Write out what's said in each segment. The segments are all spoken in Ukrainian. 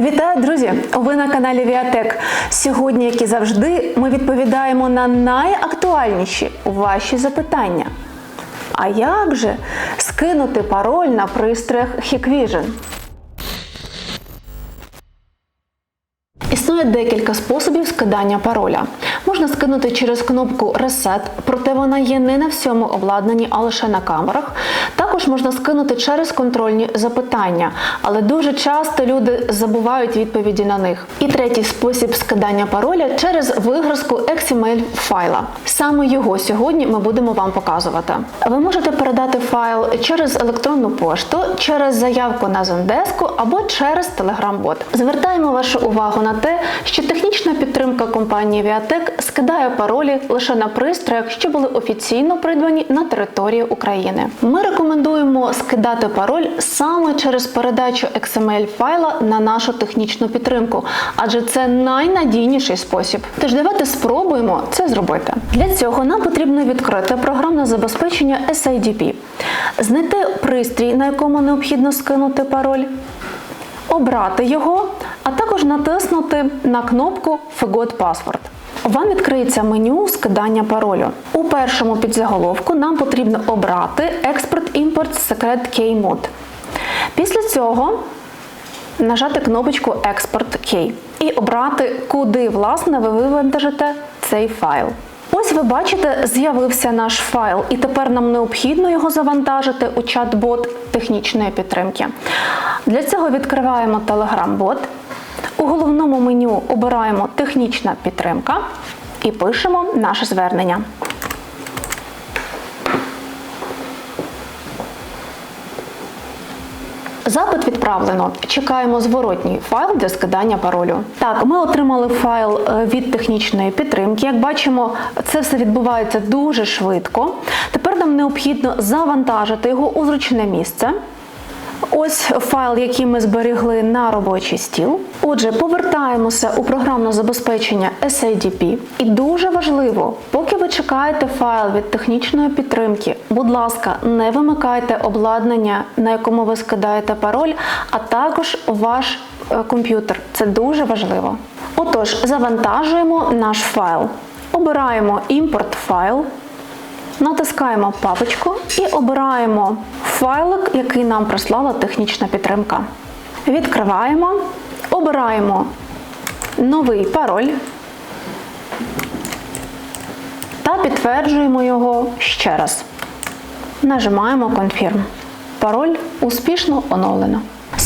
Вітаю, друзі! Ви на каналі Віатек. Сьогодні, як і завжди, ми відповідаємо на найактуальніші ваші запитання. А як же скинути пароль на пристроях Hikvision? Існує декілька способів скидання пароля. Можна скинути через кнопку Reset, проте вона є не на всьому обладнанні, а лише на камерах. Також можна скинути через контрольні запитання, але дуже часто люди забувають відповіді на них. І третій спосіб скидання пароля через вигрузку XML файла. Саме його сьогодні ми будемо вам показувати. Ви можете передати файл через електронну пошту, через заявку на Зондеску або через Telegram-бот. Звертаємо вашу увагу на те, що технічна підтримка компанії Viatec скидає паролі лише на пристроях, що були офіційно придбані на території України. Ми рекомендуємо скидати пароль саме через передачу XML файла на нашу технічну підтримку, адже це найнадійніший спосіб. Тож давайте спробуємо це зробити. Для цього нам потрібно відкрити програмне забезпечення SIDP, знайти пристрій, на якому необхідно скинути пароль обрати його, а також натиснути на кнопку Forgot Password. Вам відкриється меню скидання паролю. У першому підзаголовку нам потрібно обрати Export-Import Secret Key Mode. Після цього нажати кнопочку Export Key і обрати, куди власне ви вивантажите цей файл. Ось ви бачите, з'явився наш файл, і тепер нам необхідно його завантажити у чат-бот технічної підтримки. Для цього відкриваємо Telegram-бот. У головному меню обираємо Технічна підтримка і пишемо наше звернення. Запит відправлено. Чекаємо зворотній файл для скидання паролю. Так, ми отримали файл е, від технічної підтримки. Як бачимо, це все відбувається дуже швидко. Тепер нам необхідно завантажити його у зручне місце. Ось файл, який ми зберігли на робочий стіл. Отже, повертаємося у програмне забезпечення SIDP. І дуже важливо, поки ви чекаєте файл від технічної підтримки, будь ласка, не вимикайте обладнання, на якому ви скидаєте пароль, а також ваш е, комп'ютер. Це дуже важливо. Отож, завантажуємо наш файл. Обираємо імпорт файл. Натискаємо папочку і обираємо файлик, який нам прислала технічна підтримка. Відкриваємо, обираємо новий пароль та підтверджуємо його ще раз. Нажимаємо Confirm. Пароль успішно оновлено.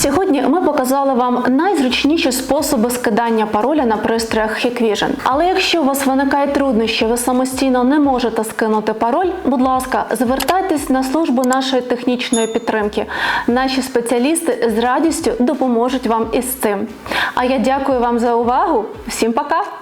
Сьогодні ми показали вам найзручніші способи скидання пароля на пристроях Hikvision. Але якщо у вас виникає труднощі, ви самостійно не можете скинути пароль, будь ласка, звертайтесь на службу нашої технічної підтримки. Наші спеціалісти з радістю допоможуть вам із цим. А я дякую вам за увагу. Всім пока!